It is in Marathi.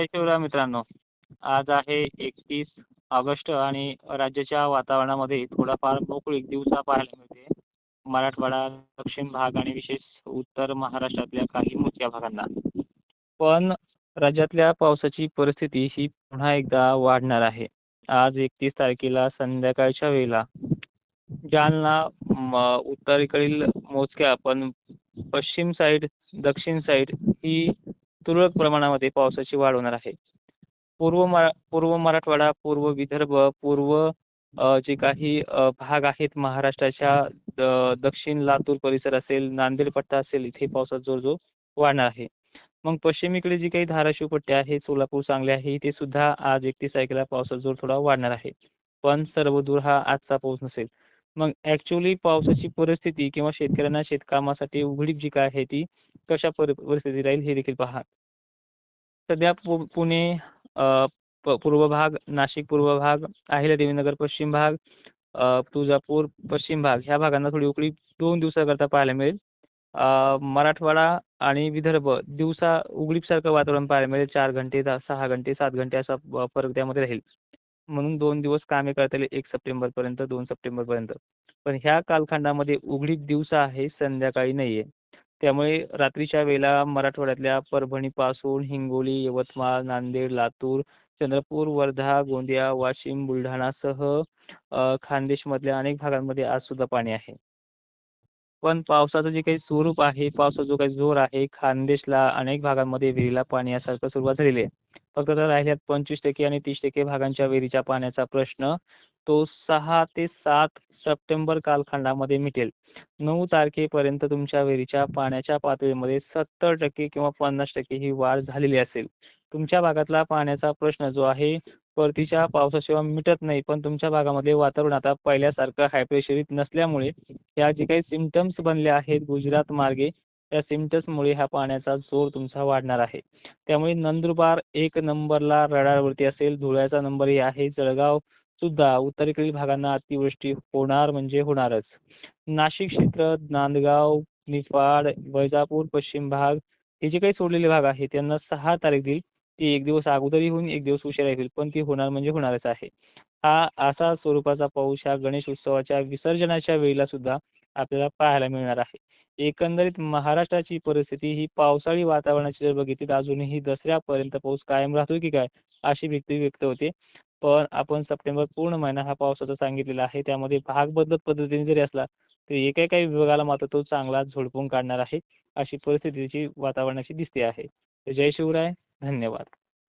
जय शिवराय मित्रांनो. आज आहे एकतीस ऑगस्ट आणि राज्याच्या वातावरणामध्ये थोडाफार मोकळीक दिवसा पाहायला मिळते. मराठवाडा दक्षिण भाग आणि विशेष उत्तर महाराष्ट्रातल्या काही मोठ्या भागांना. पण राज्यातल्या पावसाची परिस्थिती ही पुन्हा एकदा वाढणार आहे. आज एकतीस तारखेला संध्याकाळच्या वेळेला जालना उत्तरेकडील मोजक्या पण पश्चिम साईड दक्षिण साईड ही तुरळक प्रमाणामध्ये पावसाची वाढ होणार आहे. पूर्व मरा पूर्व मराठवाडा पूर्व विदर्भ पूर्व जे काही भाग आहेत महाराष्ट्राच्या दक्षिण लातूर परिसर असेल नांदेड पट्टा असेल इथे पावसाचा जोर जो वाढणार आहे. मग पश्चिमेकडे जी काही धाराशिव पट्टी आहे सोलापूर सांगली आहे इथे सुद्धा आज एकतीस तारखेला पावसाचा जोर थोडा वाढणार आहे. पण सर्व दूर हा आजचा पाऊस नसेल. मग ॲक्च्युली पावसाची परिस्थिती किंवा शेतकऱ्यांना शेतकामासाठी उघडीप जी काय आहे ती कशा परि परिस्थिती राहील हे देखील पहा. सध्या पु पुणे प पूर्व भाग नाशिक पूर्व भाग अहिल्यादेवीनगर पश्चिम भाग तुळजापूर पश्चिम भाग ह्या भागांना थोडी उकळी दोन दिवसाकरता पाहायला मिळेल. मराठवाडा आणि विदर्भ दिवसा उघडीपसारखं वातावरण पाहायला मिळेल. चार घंटे दा सहा घंटे सात घंटे असा फरक त्यामध्ये राहील. म्हणून दोन दिवस कामे करता येईल एक सप्टेंबरपर्यंत दोन सप्टेंबरपर्यंत. पण ह्या कालखंडामध्ये उघडीप दिवसा आहे संध्याकाळी नाही आहे त्यामुळे रात्रीच्या वेळेला मराठवाड्यातल्या परभणीपासून हिंगोली यवतमाळ नांदेड लातूर चंद्रपूर वर्धा गोंदिया वाशिम बुलढाणासह खानदेशमधल्या अनेक भागांमध्ये आज सुद्धा पाणी आहे. पण पावसाचं जे काही स्वरूप आहे पावसाचा जो काही जोर आहे खानदेशला अनेक भागांमध्ये विहिरीला पाणी यासारखं सुरुवात झालेली आहे. फक्त तर राहिल्यात पंचवीस टक्के आणि तीस टक्के भागांच्या विहिरीच्या पाण्याचा प्रश्न. तो सहा ते सात सप्टेंबर कालखंडामध्ये मिटेल. नऊ तारखेपर्यंत तुमच्या विहिरीच्या पाण्याच्या पातळीमध्ये सत्तर टक्के किंवा पन्नास टक्के ही वाढ झालेली असेल. तुमच्या भागातला पाण्याचा प्रश्न जो आहे परतीच्या पावसाशिवाय मिटत नाही पण तुमच्या भागामध्ये वातावरण आता पहिल्यासारखं हायप्रेशरीत नसल्यामुळे या जे काही सिमटम्स बनले आहेत गुजरात मार्गे त्या सिमटम्समुळे ह्या पाण्याचा जोर तुमचा वाढणार आहे. त्यामुळे नंदुरबार एक नंबरला रडारवरती असेल धुळ्याचा नंबरही आहे जळगाव. सुद्धा उत्तरेकडील भागांना अतिवृष्टी होणार म्हणजे होणारच. नाशिक क्षेत्र नांदगाव निफाड वैजापूर पश्चिम भाग हे जे काही सोडलेले भाग आहे त्यांना सहा तारीख देईल. ती एक दिवस अगोदरही होईल एक दिवस उशिरा होईल पण ती होणार म्हणजे होणारच आहे. हा असा स्वरूपाचा पाऊस हा गणेश उत्सवाच्या विसर्जनाच्या वेळेला सुद्धा आपल्याला पाहायला मिळणार आहे. एकंदरीत महाराष्ट्राची परिस्थिती ही पावसाळी वातावरणाची जर बघितली तर अजूनही दसऱ्यापर्यंत पाऊस कायम राहतो की काय अशी भीती व्यक्त होते. पण आपण सप्टेंबर पूर्ण महिना हा पावसाचा सांगितलेला आहे. त्यामध्ये भाग बदलत पद्धतीने जरी असला तरी एका काही विभागाला मात्र तो चांगला झोडपून काढणार आहे अशी परिस्थितीची वातावरणाची दिसते आहे. जय शिवराय धन्यवाद.